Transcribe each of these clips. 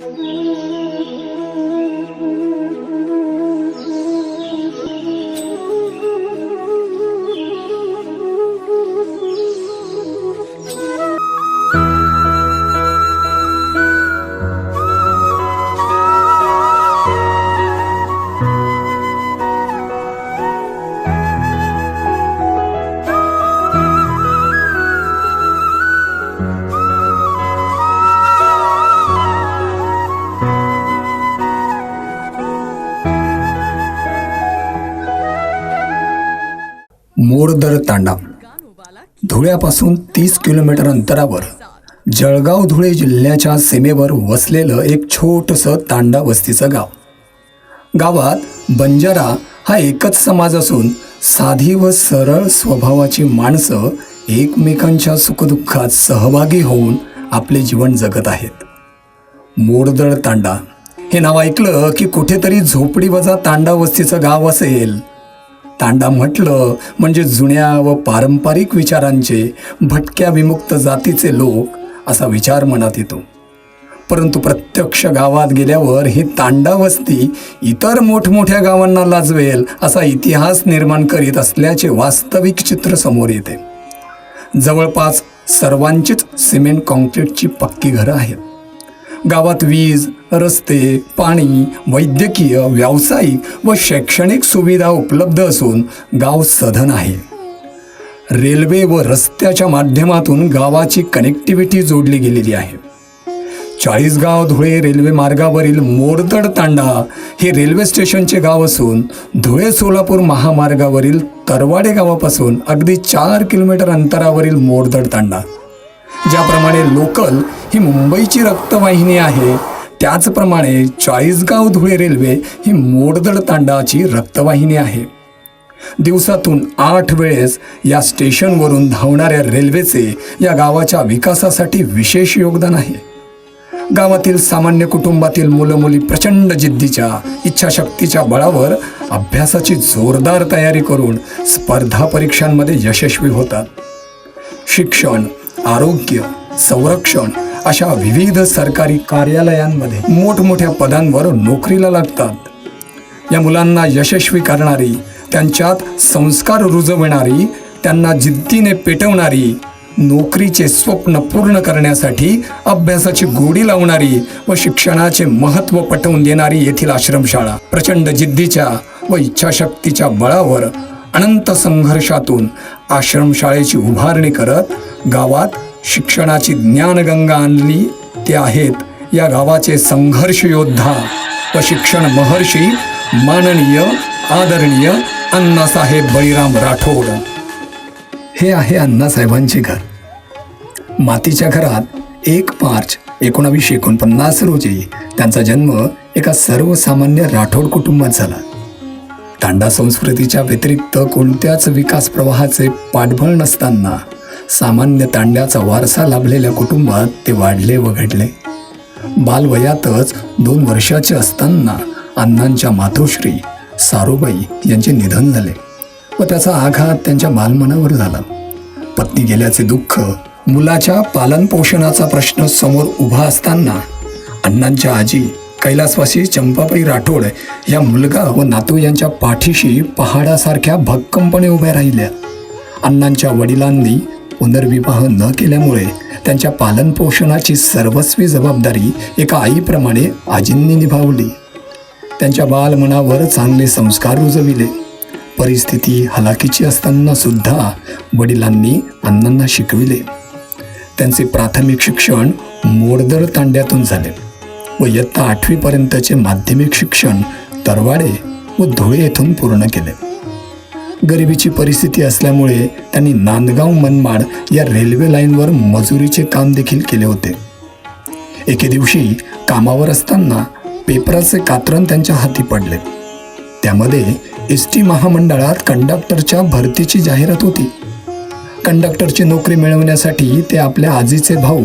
मोरदर धुळ्यापासून तीस किलोमीटर अंतरावर जळगाव धुळे जिल्ह्याच्या सीमेवर वसलेलं एक छोटंसं तांडा वस्तीचं गाव. गावात बंजारा हा एकच समाज असून साधी व सरळ स्वभावाची माणसं एकमेकांच्या सुखदुःखात सहभागी होऊन आपले जीवन जगत आहेत. मोडदळ तांडा हे नाव ऐकलं की कुठेतरी झोपडीवजा तांडा वस्तीचं गाव असेल. तांडा म्हटलं म्हणजे जुन्या व पारंपरिक विचारांचे भटक्या विमुक्त जातीचे लोक असा विचार मनात येतो. परंतु प्रत्यक्ष गावात गेल्यावर ही तांडा वस्ती इतर मोठमोठ्या गावांना लाजवेल असा इतिहास निर्माण करीत असल्याचे वास्तविक चित्र समोर येते. जवळपास सर्वांचीच सिमेंट कॉन्क्रीटची पक्की घरं आहेत. गावात वीज रस्ते पाणी वैद्यकीय व्यावसायिक व शैक्षणिक सुविधा उपलब्ध असून गाव सधन आहे. रेल्वे व रस्त्याच्या माध्यमातून गावाची कनेक्टिव्हिटी जोडली गेलेली आहे. चाळीसगाव धुळे रेल्वे मार्गावरील मोरतड तांडा हे रेल्वे स्टेशनचे गाव असून धुळे सोलापूर महामार्गावरील तरवाडे गावापासून अगदी चार किलोमीटर अंतरावरील मोरदड तांडा. ज्याप्रमाणे लोकल ही मुंबईची रक्तवाहिनी आहे त्याचप्रमाणे चाळीसगाव धुळे रेल्वे ही मोडदड तांडाची रक्तवाहिनी आहे. दिवसातून आठ वेळेस या स्टेशनवरून धावणाऱ्या रेल्वेचे या गावाच्या विकासासाठी विशेष योगदान आहे. गावातील सामान्य कुटुंबातील मुलं मुली प्रचंड जिद्दीच्या इच्छाशक्तीच्या बळावर अभ्यासाची जोरदार तयारी करून स्पर्धा परीक्षांमध्ये यशस्वी होतात. शिक्षण आरोग्य संरक्षण अशा विविध सरकारी कार्यालयांमध्ये मोठमोठ्या पदांवर नोकरीला लागतात. या मुलांना यशस्वी करणारी त्यांच्यात संस्कार रुजवणारी त्यांना जिद्दीने पेटवणारी नोकरीचे स्वप्न पूर्ण करण्यासाठी अभ्यासाची गोडी लावणारी व शिक्षणाचे महत्त्व पटवून देणारी येथील आश्रमशाळा प्रचंड जिद्दीच्या व इच्छाशक्तीच्या बळावर अनंत संघर्षातून आश्रमशाळेची उभारणी करत गावात शिक्षणाची ज्ञानगंगा आणली. ते आहेत या गावाचे संघर्ष योद्धा. व शिक्षण महर्षी माननीय आदरणीय अण्णासाहेब बळीराम राठोड. हे आहे अण्णासाहेबांचे घर. मातीच्या घरात एक मार्च एकोणावीसशे एकोणपन्नास रोजी त्यांचा जन्म एका सर्वसामान्य राठोड कुटुंबात झाला. तांडा संस्कृतीच्या व्यतिरिक्त कोणत्याच विकास प्रवाहाचे पाठबळ नसताना सामान्य तांड्याचा वारसा लाभलेल्या कुटुंबात ते वाढले व घडले. बालवयातच दोन वर्षाचे असताना अण्णांच्या मातोश्री सारोबाई यांचे निधन झाले व त्याचा आघात त्यांच्या बालमनावर झाला. पत्नी गेल्याचे दुःख मुलाच्या पालनपोषणाचा प्रश्न समोर उभा असताना अण्णांच्या आजी कैलासवासी चंपाबाई राठोड या मुलगा व नातू यांच्या पाठीशी पहाडासारख्या भक्कमपणे उभ्या राहिल्या. अण्णांच्या वडिलांनी पुनर्विवाह न केल्यामुळे त्यांच्या पालनपोषणाची सर्वस्वी जबाबदारी एका आईप्रमाणे आजींनी निभावली. त्यांच्या बालमनावर चांगले संस्कार रुजविले. परिस्थिती हलाखीची असताना सुद्धा वडिलांनी अण्णांना शिकविले. त्यांचे प्राथमिक शिक्षण मोडदळ तांड्यातून झाले. व इयत्ता आठवीपर्यंतचे माध्यमिक शिक्षण तरवाडे व धुळे येथून पूर्ण केले. गरिबीची परिस्थिती असल्यामुळे त्यांनी नांदगाव मनमाड या रेल्वे लाईनवर मजुरीचे काम देखील केले होते. एके दिवशी कामावर असताना पेपराचे कात्रण त्यांच्या हाती पडले. त्यामध्ये एस टी महामंडळात कंडक्टरच्या भरतीची जाहिरात होती. कंडक्टरची नोकरी मिळवण्यासाठी ते आपल्या आजीचे भाऊ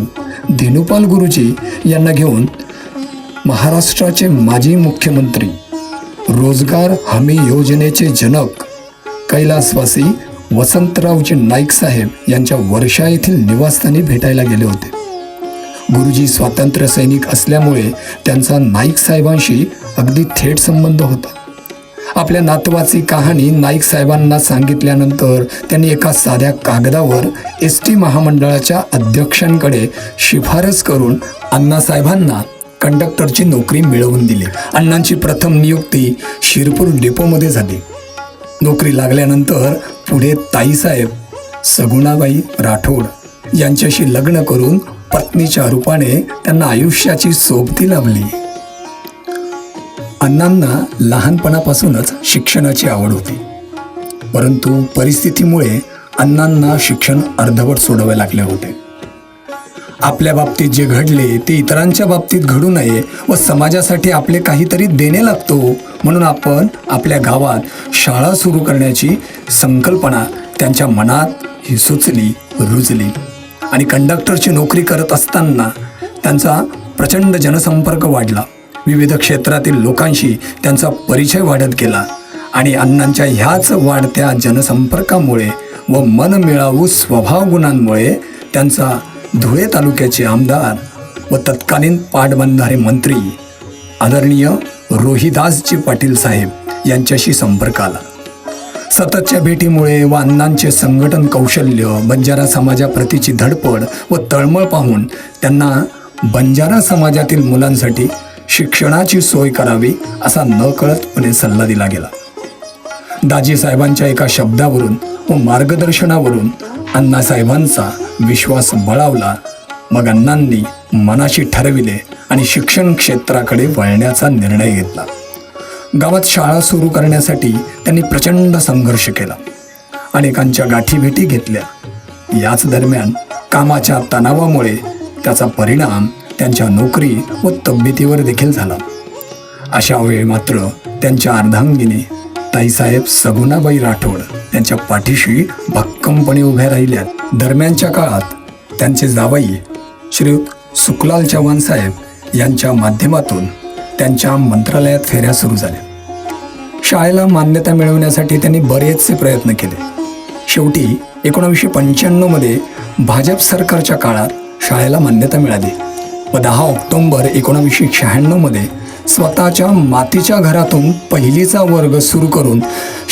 दिनुपाल गुरुजी यांना घेऊन महाराष्ट्राचे माजी मुख्यमंत्री रोजगार हमी योजनेचे जनक कैलासवासी वसंतरावजी नाईक साहेब यांच्या वर्षा येथील निवासस्थानी भेटायला गेले होते. गुरुजी स्वातंत्र्य सैनिक असल्यामुळे त्यांचा नाईक साहेबांशी अगदी थेट संबंध होता. आपल्या नातवाची कहाणी नाईक साहेबांना सांगितल्यानंतर त्यांनी एका साध्या कागदावर एस टी महामंडळाच्या अध्यक्षांकडे शिफारस करून अण्णासाहेबांना कंडक्टरची नोकरी मिळवून दिली. अण्णांची प्रथम नियुक्ती शिरपूर डेपोमध्ये झाली. नोकरी लागल्यानंतर पुढे ताईसाहेब सगुणाबाई राठोड यांच्याशी लग्न करून पत्नीच्या रूपाने त्यांना आयुष्याची सोबती लाभली. अण्णांना लहानपणापासूनच शिक्षणाची आवड होती. परंतु परिस्थितीमुळे अण्णांना शिक्षण अर्धवट सोडावे लागले होते. आपल्या बाबतीत जे घडले ते इतरांच्या बाबतीत घडू नये व समाजासाठी आपले काहीतरी देणे लागतो. म्हणून आपण आपल्या गावात शाळा सुरू करण्याची संकल्पना त्यांच्या मनात ही सुचली रुजली. आणि कंडक्टरची नोकरी करत असताना त्यांचा प्रचंड जनसंपर्क वाढला. विविध क्षेत्रातील लोकांशी त्यांचा परिचय वाढत गेला आणि अण्णांच्या ह्याच वाढत्या जनसंपर्कामुळे व मनमिळावू स्वभाव गुणांमुळे त्यांचा धुळे तालुक्याचे आमदार व तत्कालीन पाटबंधारे मंत्री आदरणीय रोहिदासजी पाटील साहेब यांच्याशी संपर्क आला. सततच्या भेटीमुळे व अण्णांचे संघटन कौशल्य बंजारा समाजाप्रतीची धडपड व तळमळ पाहून त्यांना बंजारा समाजातील मुलांसाठी शिक्षणाची सोय करावी असा नकळतपणे सल्ला दिला गेला. दाजी साहेबांच्या एका शब्दावरून व मार्गदर्शनावरून अण्णासाहेबांचा विश्वास बळावला मग अण्णांनी मनाशी ठरविले आणि शिक्षण क्षेत्राकडे वळण्याचा निर्णय घेतला. गावात शाळा सुरू करण्यासाठी त्यांनी प्रचंड संघर्ष केला. अनेकांच्या गाठीभेटी घेतल्या. याच दरम्यान कामाच्या तणावामुळे त्याचा परिणाम त्यांच्या नोकरी व तब्येतीवर देखील झाला. अशा वेळी मात्र त्यांच्या अर्धांगिनी ताईसाहेब सगुणाबाई राठोड त्यांच्या पाठीशी भक्कमपणे उभ्या राहिल्या दरम्यानच्या काळात त्यांचे जावई श्रीयुत सुखलाल चव्हाण साहेब यांच्या माध्यमातून त्यांच्या मंत्रालयात फेऱ्या सुरू झाल्या. शाळेला मान्यता मिळवण्यासाठी त्यांनी बरेचसे प्रयत्न केले. शेवटी एकोणावीसशे पंच्याण्णवमध्ये भाजप सरकारच्या काळात शाळेला मान्यता मिळाली. व दहा ऑक्टोंबर एकोणावीसशे शहाण्णवमध्ये स्वतःच्या मातीच्या घरातून पहिलीचा वर्ग सुरू करून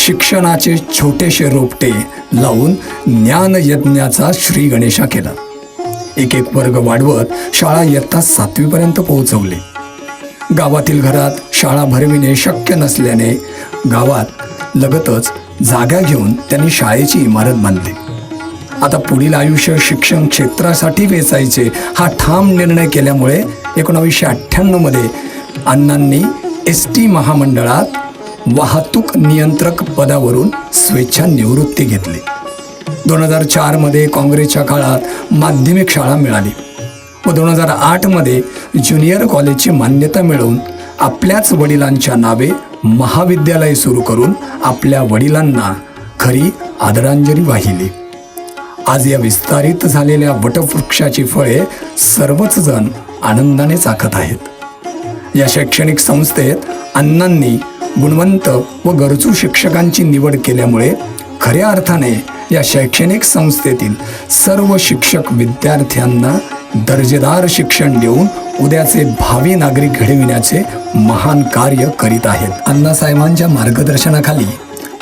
शिक्षणाचे छोटेसे रोपटे लावून ज्ञानयज्ञाचा श्री गणेशा केला. एक एक वर्ग वाढवत शाळा इयत्ता सातवीपर्यंत पोहोचवली. गावातील घरात शाळा भरविणे शक्य नसल्याने गावात लगतच जागा घेऊन त्यांनी शाळेची इमारत बांधली. आता पुढील आयुष्य शिक्षण क्षेत्रासाठी वेचायचे हा ठाम निर्णय केल्यामुळे एकोणावीसशे अठ्ठ्याण्णवमध्ये अण्णांनी एस टी महामंडळात वाहतूक नियंत्रक पदावरून स्वेच्छा निवृत्ती घेतली. दोन हजार चारमध्ये काँग्रेसच्या काळात माध्यमिक शाळा मिळाली व दोन हजार आठमध्ये ज्युनियर कॉलेजची मान्यता मिळवून आपल्याच वडिलांच्या नावे महाविद्यालय सुरू करून आपल्या वडिलांना खरी आदरांजली वाहिली. आज या विस्तारित झालेल्या वटवृक्षाची फळे सर्वच जण आनंदाने चाखत आहेत. या शैक्षणिक संस्थेत अण्णांनी गुणवंत व गरजू शिक्षकांची निवड केल्यामुळे खऱ्या अर्थाने या शैक्षणिक संस्थेतील सर्व शिक्षक विद्यार्थ्यांना दर्जेदार शिक्षण देऊन उद्याचे भावी नागरिक घडविण्याचे महान कार्य करीत आहेत. अण्णासाहेबांच्या मार्गदर्शनाखाली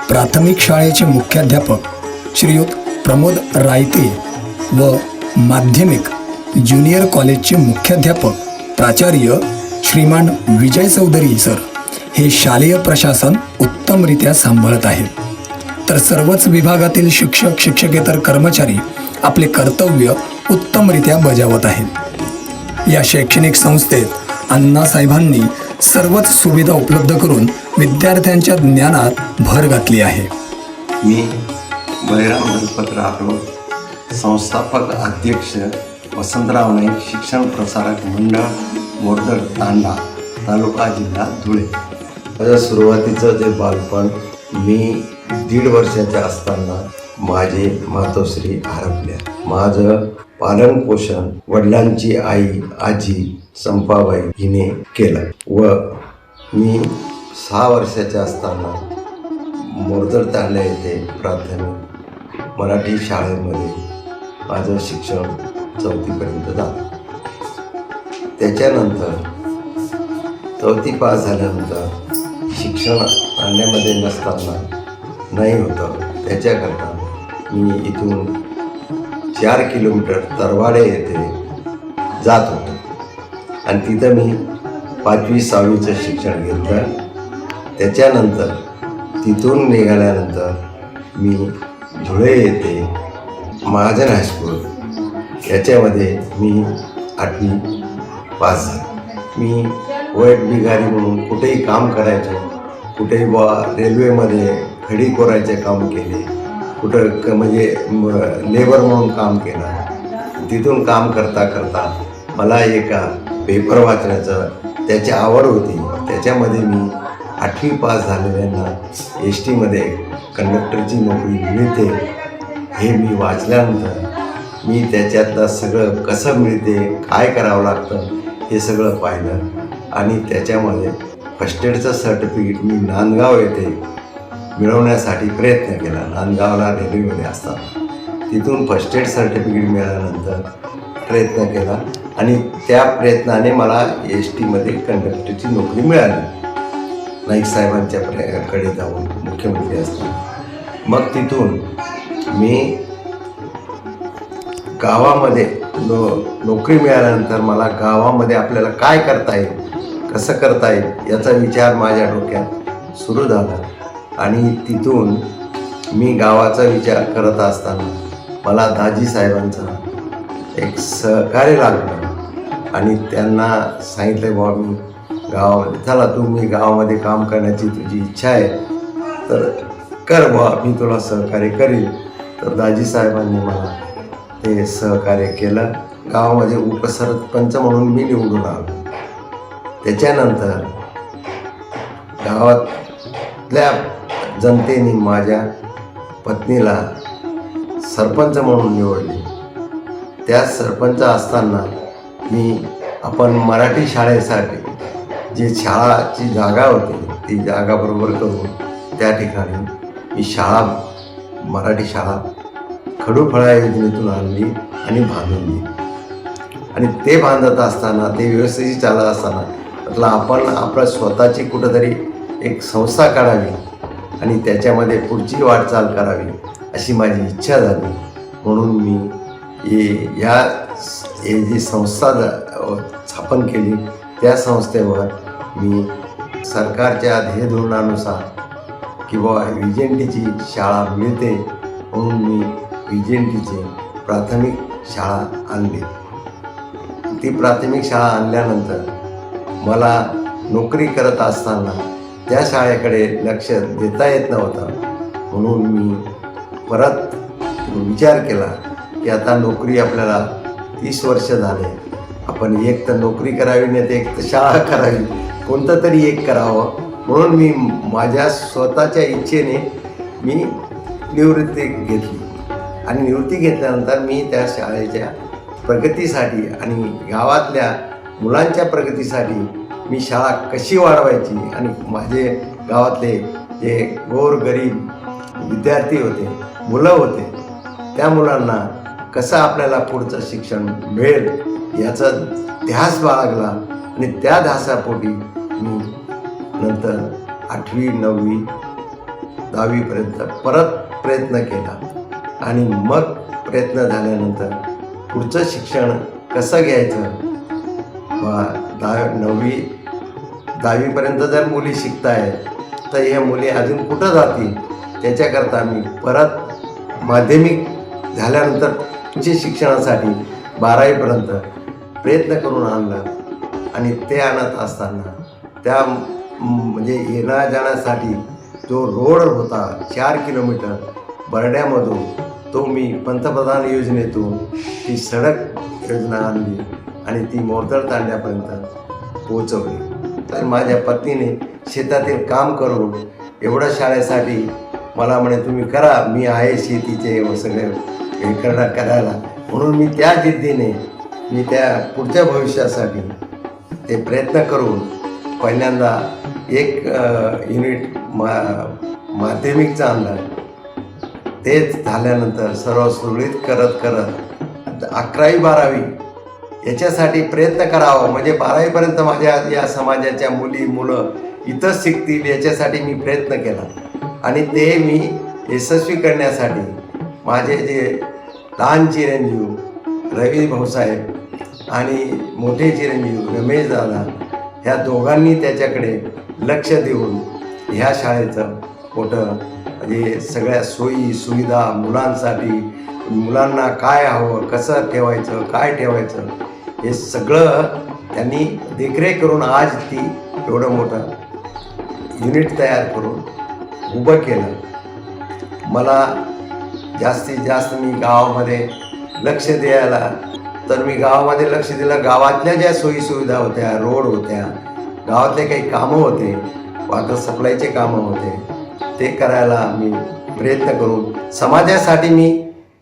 प्राथमिक शाळेचे मुख्याध्यापक श्रीयुत प्रमोद रायते व माध्यमिक ज्युनियर कॉलेजचे मुख्याध्यापक प्राचार्य श्रीमान विजय चौधरी सर हे शालेय प्रशासन उत्तमरित्या सांभाळत आहे. तर सर्वच विभागातील शिक्षक शिक्षकेतर कर्मचारी आपले कर्तव्य उत्तमरित्या बजावत आहेत. या शैक्षणिक संस्थेत अण्णासाहेबांनी सर्वच सुविधा उपलब्ध करून विद्यार्थ्यांच्या ज्ञानात भर घातली आहे. मी बळीराम गणपत राठोड संस्थापक अध्यक्ष वसंतराव नाईक शिक्षण प्रसारक मंडळ मोरदड तांडा तालुका जिल्हा धुळे. माझ्या सुरुवातीचं जे बालपण मी दीड वर्षाच्या असताना माझे मातोश्री हरपल्या. माझं पालन पोषण वडिलांची आई आजी संपाबाई हिने केलं व मी सहा वर्षाच्या असताना मोरदर तांडल्या येथे प्राथमिक मराठी शाळेमध्ये माझं शिक्षण चौथीपर्यंत झालं. त्याच्यानंतर चौथी पास झाल्यानंतर शिक्षण आणण्यामध्ये नसताना नाही होतं. त्याच्याकरता मी इथून चार किलोमीटर तरवाडे येथे जात होतो. आणि तिथं मी पाचवी सहावीचं शिक्षण घेतलं. त्याच्यानंतर तिथून निघाल्यानंतर मी धुळे येथे महाजन हायस्कूल याच्यामध्ये मी आठवी पास झालो. मी वैट बिगारी म्हणून कुठेही काम करायचो कुठेही बा रेल्वेमध्ये खडी कोरायचे काम केले. कुठं क म्हणजे लेबर म्हणून काम केलं. तिथून काम करता करता मला एका पेपर वाचण्याचं त्याची आवड होती. त्याच्यामध्ये मी आठवी पास झालेल्यांना एस टीमध्ये कंडक्टरची नोकरी मिळते हे मी वाचल्यानंतर मी त्याच्यातलं सगळं कसं मिळते काय करावं लागतं हे सगळं पाहिलं. आणि त्याच्यामध्ये फर्स्ट एडचं सर्टिफिकेट मी नांदगाव येथे मिळवण्यासाठी प्रयत्न केला. नांदगावला रेल्वेमध्ये असताना. तिथून फर्स्ट एड सर्टिफिकेट मिळाल्यानंतर प्रयत्न केला आणि त्या प्रयत्नाने मला एस टीमध्ये कंडक्टरची नोकरी मिळाली. नाईक साहेबांच्या कडे जाऊन मुख्यमंत्री असताना. मग तिथून मी गावामध्ये नो नोकरी मिळाल्यानंतर मला गावामध्ये आपल्याला काय करता येईल? कसं करता येईल याचा विचार माझ्या डोक्यात सुरू झाला. आणि तिथून मी गावाचा विचार करत असताना मला दाजी साहेबांचा एक सहकार्य लागलं. आणि त्यांना सांगितलं बाबा मी गावामध्ये चला तू मी गावामध्ये काम करण्याची तुझी इच्छा आहे तर कर बा मी तुला सहकार्य करील तर दाजी साहेबांनी मला ते सहकार्य केलं. गावामध्ये उपसरपंच म्हणून मी निवडून आलो. त्याच्यानंतर गावातल्या जनतेने माझ्या पत्नीला सरपंच म्हणून निवडले. त्या सरपंच असताना मी आपण मराठी शाळेसाठी जी शाळाची जागा होती ती जागा बरोबर करून त्या ठिकाणी मी शाळा मराठी शाळा खडूफळा योजनेतून आणली आणि बांधून दिली. आणि ते बांधत असताना ते व्यवस्थित चालत असताना म्हटलं आपण आपलं स्वतःची कुठंतरी एक संस्था काढावी आणि त्याच्यामध्ये पुढची वाटचाल करावी अशी माझी इच्छा झाली. म्हणून मी हे या हे जी संस्था स्थापन केली त्या संस्थेवर मी सरकारच्या ध्येयधोरणानुसार किंवा विजेंटीची शाळा मिळते म्हणून मी विजेंटीची प्राथमिक शाळा आणली. ती प्राथमिक शाळा आणल्यानंतर मला नोकरी करत असताना त्या शाळेकडे लक्ष देता येत नव्हतं. म्हणून मी परत विचार केला की आता नोकरी आपल्याला तीस वर्ष झाले. आपण एक तर नोकरी करावी नाही तर एक तर शाळा करावी. कोणतं तरी एक करावं. म्हणून मी माझ्या स्वतःच्या इच्छेने मी निवृत्ती घेतली. आणि निवृत्ती घेतल्यानंतर मी त्या शाळेच्या प्रगतीसाठी आणि गावातल्या मुलांच्या प्रगतीसाठी मी शाळा कशी वाढवायची आणि माझे गावातले जे गोरगरीब विद्यार्थी होते मुलं होते त्या मुलांना कसं आपल्याला पुढचं शिक्षण मिळेल याचा ध्यास बाळगला आणि त्या ध्यासापोटी मी नंतर आठवी नववी दहावीपर्यंत परत प्रयत्न केला आणि मग प्रयत्न झाल्यानंतर पुढचं शिक्षण कसं घ्यायचं दहा नववी दहावीपर्यंत जर मुली शिकतायत तर ह्या मुली अजून कुठं जातील? त्याच्याकरता मी परत माध्यमिक झाल्यानंतर उच्च शिक्षणासाठी बारावीपर्यंत प्रयत्न करून आणला आणि ते आणत असताना त्या म्हणजे येण्या जाण्यासाठी जो रोड होता चार किलोमीटर बरड्यामधून तो मी पंतप्रधान योजनेतून ती सडक योजना आणली. आणि ती मोरदळ तांड्यापर्यंत पोहोचवली. तर माझ्या पत्नीने शेतातील काम करून एवढ्या शाळेसाठी मला म्हणे तुम्ही करा मी आहे शेतीचे व सगळे हे करा करायला. म्हणून मी त्या जिद्दीने मी त्या पुढच्या भविष्यासाठी ते प्रयत्न करून पहिल्यांदा एक युनिट मा माध्यमिकचा आणला तेच झाल्यानंतर सर्व सुरळीत करत करत अकरावी बारावी याच्यासाठी प्रयत्न करावा. म्हणजे बारावीपर्यंत माझ्या या समाजाच्या मुली मुलं इथंच शिकतील याच्यासाठी मी प्रयत्न केला. आणि ते मी यशस्वी करण्यासाठी माझे जे लहान चिरंजीव रवी भाऊसाहेब आणि मोठे चिरंजीव रमेश दादा ह्या दोघांनी त्याच्याकडे लक्ष देऊन ह्या शाळेचं मोठं म्हणजे सगळ्या सोयी सुविधा मुलांसाठी मुलांना काय हवं कसं ठेवायचं काय ठेवायचं हे सगळं त्यांनी देखरेख करून आज ती एवढं मोठं युनिट तयार करून उभं केलं. मला जास्तीत जास्त मी गावामध्ये लक्ष द्यायला तर मी गावामध्ये लक्ष दिलं. गावातल्या ज्या सोयीसुविधा होत्या रोड होत्या गावातले काही कामं होते वॉटर सप्लायचे कामं होते ते करायला मी प्रयत्न करून समाजासाठी मी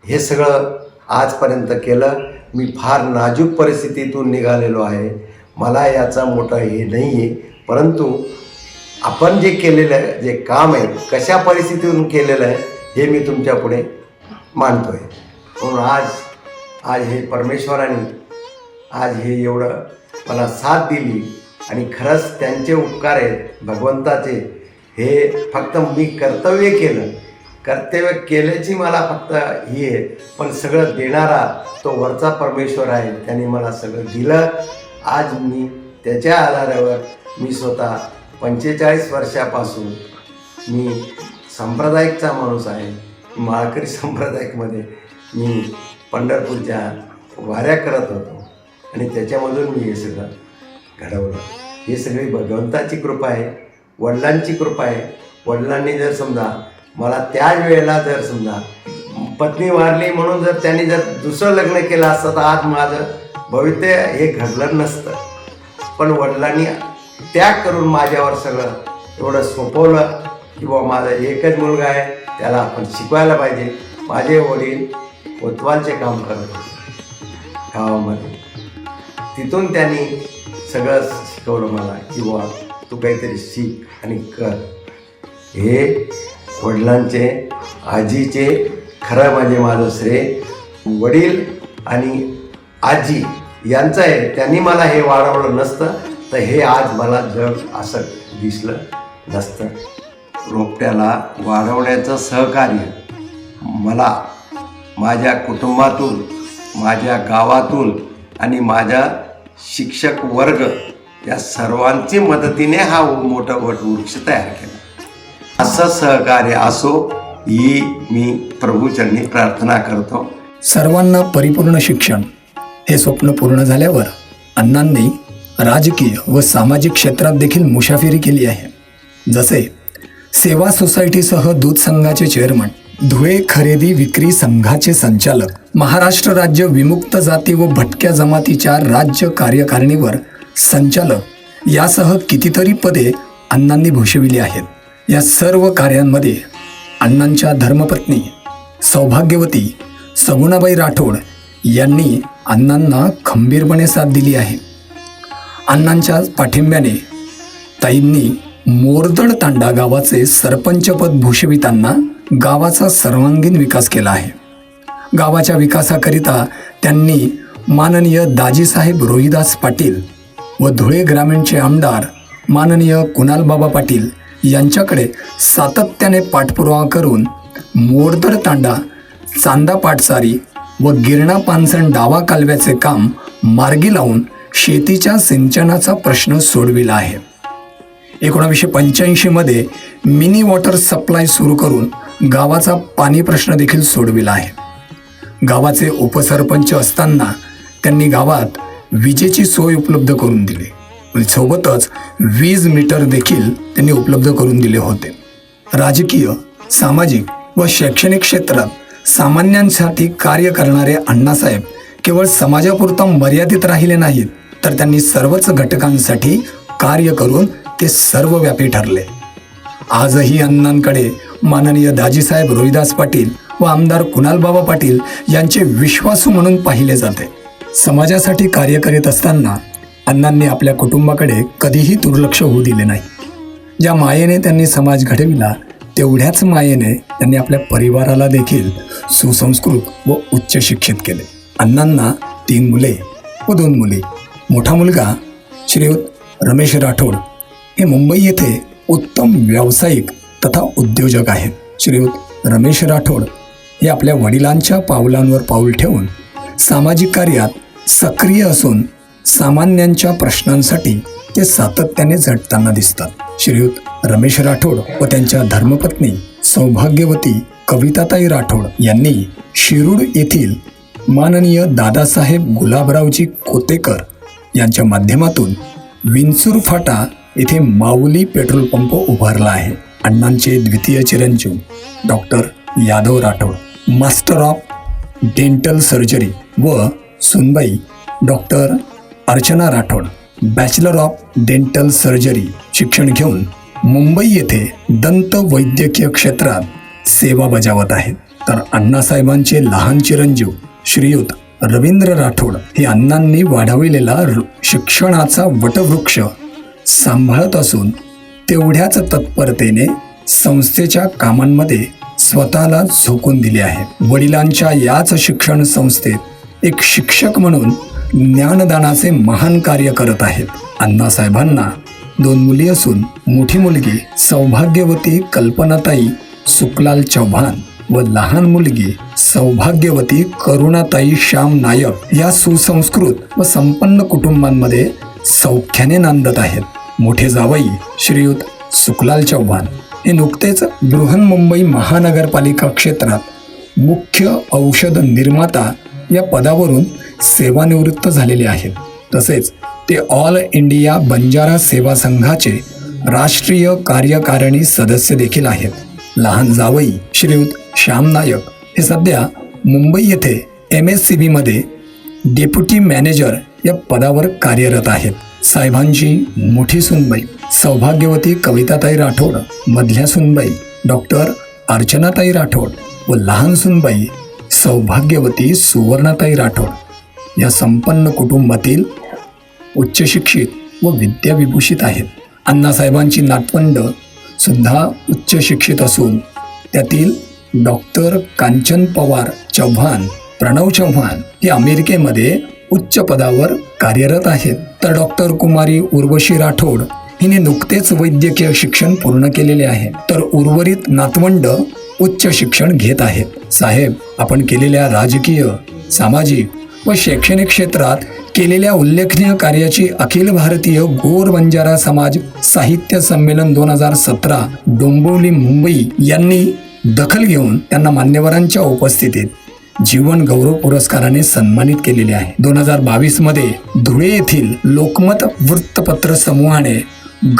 हे सगळं आजपर्यंत केलं. मी फार नाजूक परिस्थितीतून निघालेलो आहे. मला याचा मोठा हे नाही आहे परंतु आपण जे केलेलं आहे जे काम आहे कशा परिस्थितीतून केलेलं आहे हे मी तुमच्यापुढे मानतो आहे म्हणून आज आज हे परमेश्वराने आज हे एवढं मला साथ दिली आणि खरंच त्यांचे उपकार आहेत भगवंताचे हे फक्त मी कर्तव्य केलं. कर्तव्य केल्याची मला फक्त ही आहे. पण सगळं देणारा तो वरचा परमेश्वर आहे. त्याने मला सगळं दिलं. आज मी त्याच्या आधारावर मी स्वतः पंचेचाळीस वर्षापासून मी सांप्रदायिकचा माणूस आहे. माळकरी संप्रदायिकमध्ये मी पंढरपूरच्या वाऱ्या करत होतो. आणि त्याच्यामधून मी हे सगळं घडवलं. हे सगळी भगवंताची कृपा आहे. वडिलांची कृपा आहे. वडिलांनी जर समजा मला त्याच वेळेला जर समजा पत्नी वारली म्हणून जर त्यांनी जर दुसरं लग्न केलं असतं तर आज माझं भवित्य हे घडलं नसतं. पण वडिलांनी त्याग करून माझ्यावर सगळं एवढं सोपवलं की बाबा माझा एकच मुलगा आहे त्याला आपण शिकवायला पाहिजे. माझे वडील कोतवालचे काम करत होते गावामध्ये. तिथून त्यांनी सगळं शिकवलं मला की बुवा तू काहीतरी शिक आणि कर. हे वडिलांचे आजीचे खरं म्हणजे माझं श्रेय वडील आणि आजी यांचं आहे. त्यांनी मला हे वाढवलं नसतं तर हे आज मला जग असं दिसलं नसतं. रोपट्याला वाढवण्याचं सहकार्य मला माझ्या कुटुंबातून माझ्या गावातून आणि माझ्या शिक्षक वर्ग या सर्वांची मदतीने हा मोठा वटवृक्ष तयार केला. असं सहकार्य असो ही मी प्रभूचरणी प्रार्थना करतो. सर्वांना परिपूर्ण शिक्षण. हे स्वप्न पूर्ण झाल्यावर अण्णांनी राजकीय व सामाजिक क्षेत्रात देखील मुसाफिरी केली आहे. जसे सेवा सोसायटीसह दूध संघाचे चेअरमन धुळे खरेदी विक्री संघाचे संचालक महाराष्ट्र राज्य विमुक्त जाती व भटक्या जमातीच्या राज्य कार्यकारिणीवर संचालक यासह कितीतरी पदे अण्णांनी भूषविली आहेत. या सर्व कार्यांमध्ये अण्णांच्या धर्मपत्नी सौभाग्यवती सगुणाबाई राठोड यांनी अण्णांना खंबीरपणे साथ दिली आहे. अण्णांच्या पाठिंब्याने ताईंनी मोरदड तांडा गावाचे सरपंचपद भूषवितांना गावाचा सर्वांगीण विकास केला आहे. गावाच्या विकासाकरिता त्यांनी माननीय दाजीसाहेब रोहिदास पाटील व धुळे ग्रामीणचे आमदार माननीय कुणालबाबा पाटील यांच्याकडे सातत्याने पाठपुरावा करून मोरदड तांडा चांदा पाटसारी व गिरणा पानसण डावा कालव्याचे काम मार्गी लावून शेतीच्या सिंचनाचा प्रश्न सोडविला आहे. एकोणावीसशे पंच्याऐंशीमध्ये मिनी वॉटर सप्लाय सुरू करून गावाचा पाणी प्रश्न देखील सोडविला आहे. गावाचे उपसरपंच असताना त्यांनी गावात विजेची सोय उपलब्ध करून दिली. सोबतच वीज मीटर देखील त्यांनी उपलब्ध करून दिले होते. राजकीय सामाजिक व शैक्षणिक क्षेत्रात सामान्यांसाठी कार्य करणारे अण्णासाहेब केवळ समाजापुरता मर्यादित राहिले नाहीत तर त्यांनी सर्वच घटकांसाठी कार्य करून ते सर्वव्यापी ठरले. आजही अण्णांकडे माननीय दाजीसाहेब रोहिदास पाटील व आमदार कुणालबाबा पाटील यांचे विश्वासू म्हणून पाहिले जाते. समाजासाठी कार्य करीत असताना अण्णांनी आपल्या कुटुंबाकडे कधीही दुर्लक्ष होऊ दिले नाही. ज्या मायेने त्यांनी समाज घडविला तेवढ्याच मायेने त्यांनी आपल्या परिवाराला देखील सुसंस्कृत व उच्च शिक्षित केले. अण्णांना तीन मुले व दोन मुली. मोठा मुलगा श्रीयुत रमेश राठोड. हे मुंबई येथे उत्तम व्यावसायिक तथा उद्योजक आहेत. श्रीयुत रमेश राठोड हे आपल्या वडिलांच्या पावलांवर पाऊल ठेवून सामाजिक कार्यात सक्रिय असून सामान्यांच्या प्रश्नांसाठी ते सातत्याने झटताना दिसतात. श्रीयुत रमेश राठोड व त्यांच्या धर्मपत्नी सौभाग्यवती कविताताई राठोड यांनी शिरूड येथील माननीय दादासाहेब गुलाबरावजी कोतेकर यांच्या माध्यमातून विंचूर फाटा येथे माऊली पेट्रोल पंप उभारला आहे. अण्णांचे द्वितीय चिरंजीव doctor Yadav Rathod master of dental surgery व सुनबाई doctor Archana Rathod bachelor of dental surgery शिक्षण घेऊन मुंबई येथे दंत वैद्यकीय क्षेत्रात सेवा बजावत आहेत. तर अण्णासाहेबांचे लहान चिरंजीव श्रीयुत रवींद्र राठोड हे अण्णांनी वाढविलेला शिक्षणाचा वटवृक्ष सांभाळत असून तेवढ्याच तत्परतेने संस्थेच्या कामांमध्ये स्वतःला झोकून दिले आहे वडिलांच्या याच शिक्षण संस्थेत एक शिक्षक म्हणून ज्ञानदानाचे महान कार्य करत आहेत. अण्णासाहेबांना दोन मुली असून मोठी मुलगी सौभाग्यवती कल्पनाताई सुकलाल चव्हाण व लहान मुलगी सौभाग्यवती करुणाताई श्याम नायक या सुसंस्कृत व संपन्न कुटुंबांमध्ये सौख्याने नांदत आहेत. मोठे जावई श्रीयुत सुकलाल चव्हाण. हे नुकतेच बृहन्मुंबई महानगरपालिका क्षेत्रात मुख्य औषध निर्माता या पदावरून सेवानिवृत्त झालेले आहेत. तसेच ते ऑल इंडिया बंजारा सेवा संघाचे राष्ट्रीय कार्यकारिणी सदस्य देखील आहेत. लहान जावई श्रीयुत श्याम नायक हे सध्या मुंबई येथे एम एस सी बीमध्ये डेप्युटी मॅनेजर या पदावर कार्यरत आहेत. साहेबांची मोठी सुनबाई सौभाग्यवती कविताताई राठोड मधल्या सुनबाई डॉक्टर अर्चनाताई राठोड व लहान सुनबाई सौभाग्यवती सुवर्णाताई राठोड या संपन्न कुटुंबातील उच्चशिक्षित व विद्याविभूषित आहेत. अण्णासाहेबांची नातवंड सुद्धा उच्च शिक्षित असून त्यातील डॉक्टर कांचन पवार चव्हाण प्रणव चव्हाण हे अमेरिकेमध्ये उच्च पदावर कार्यरत आहेत. तर डॉक्टर कुमारी उर्वशी राठोड हिने नुकतेच वैद्यकीय शिक्षण पूर्ण केलेले आहे. तर उर्वरित नातवंड उच्च शिक्षण घेत आहेत साहेब आपण केलेल्या राजकीय सामाजिक व शैक्षणिक क्षेत्रात केलेल्या उल्लेखनीय कार्याची अखिल भारतीय गोर बंजारा समाज साहित्य संमेलन दोन हजार सतरा डोंबिवली मुंबई यांनी दखल घेऊन त्यांना मान्यवरांच्या उपस्थितीत जीवन गौरव पुरस्काराने सन्मानित केलेले आहे. दोन हजार बावीसमध्ये धुळे येथील लोकमत वृत्तपत्र समूहाने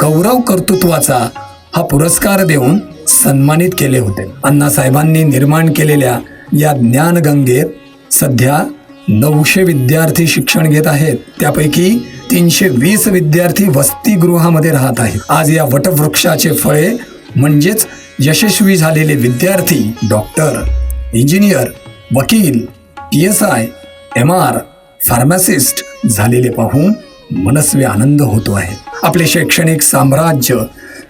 गौरव कर्तृत्वाचा हा पुरस्कार देऊन सन्मानित केले होते. अण्णासाहेबांनी निर्माण केलेल्या या ज्ञानगंगेत सध्या नऊशे विद्यार्थी शिक्षण घेत आहेत. त्यापैकी तीनशे वीस विद्यार्थी वसतिगृहामध्ये राहत आहेत. आज या वटवृक्षाचे फळे म्हणजेच यशस्वी झालेले विद्यार्थी डॉक्टर इंजिनियर वकील P S I M R pharmacist झालेले पाहून मनस्वी आनंद होतो आहे. आपले शैक्षणिक साम्राज्य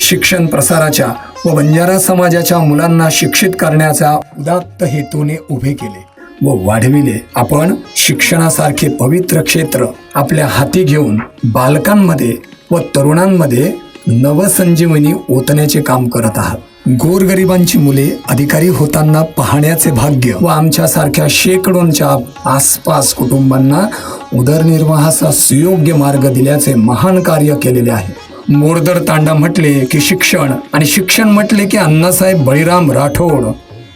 शिक्षण प्रसाराच्या व बंजारा समाजाच्या मुलांना शिक्षित करण्याचा उदात्त हेतूने उभे केले व वाढविले. आपण शिक्षणासारखे पवित्र क्षेत्र आपल्या हाती घेऊन बालकांमध्ये व तरुणांमध्ये नवसंजीवनी ओतण्याचे काम करत आहात. गोरगरिबांची मुले अधिकारी होताना पाहण्याचे भाग्य व आमच्यासारख्या शेकडोंच्या आसपास कुटुंबांना उदरनिर्वाहाचा सुयोग्य मार्ग दिल्याचे महान कार्य केलेले आहे. मोरदर तांडा म्हटले की शिक्षण आणि शिक्षण म्हटले की अण्णासाहेब बळीराम राठोड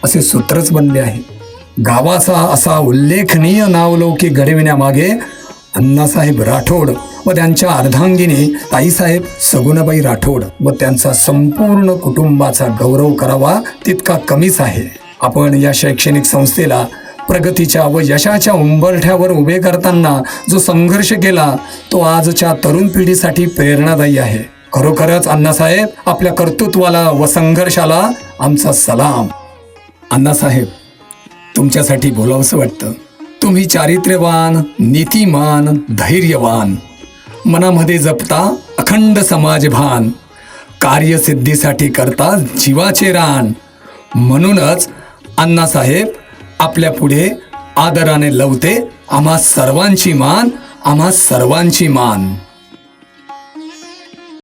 असे सूत्रच बनले आहे. गावाचा असा उल्लेखनीय नावलौकिक घडविण्यामागे अण्णासाहेब राठोड व त्यांच्या अर्धांगिनी ताईसाहेब सगुणाबाई राठोड व त्यांचा संपूर्ण कुटुंबाचा गौरव करावा तितका कमीच आहे. आपण या शैक्षणिक संस्थेला प्रगतीच्या व यशाच्या उंबरठ्यावर उभे करताना जो संघर्ष केला तो आजच्या तरुण पिढीसाठी प्रेरणादायी आहे. खरोखरच अण्णासाहेब आपल्या कर्तृत्वाला व संघर्षाला आमचा सलाम. अण्णासाहेब तुमच्यासाठी बोलावंसं वाटतं. तुम्ही चारित्र्यवान नीतिमान धैर्यवान. मनामध्ये जपता अखंड समाजभान. कार्यसिद्धीसाठी करता जीवाचे रान. म्हणूनच अण्णासाहेब आपल्या पुढे आदराने लवते. आम्हा सर्वांची मान आम्हा सर्वांची मान.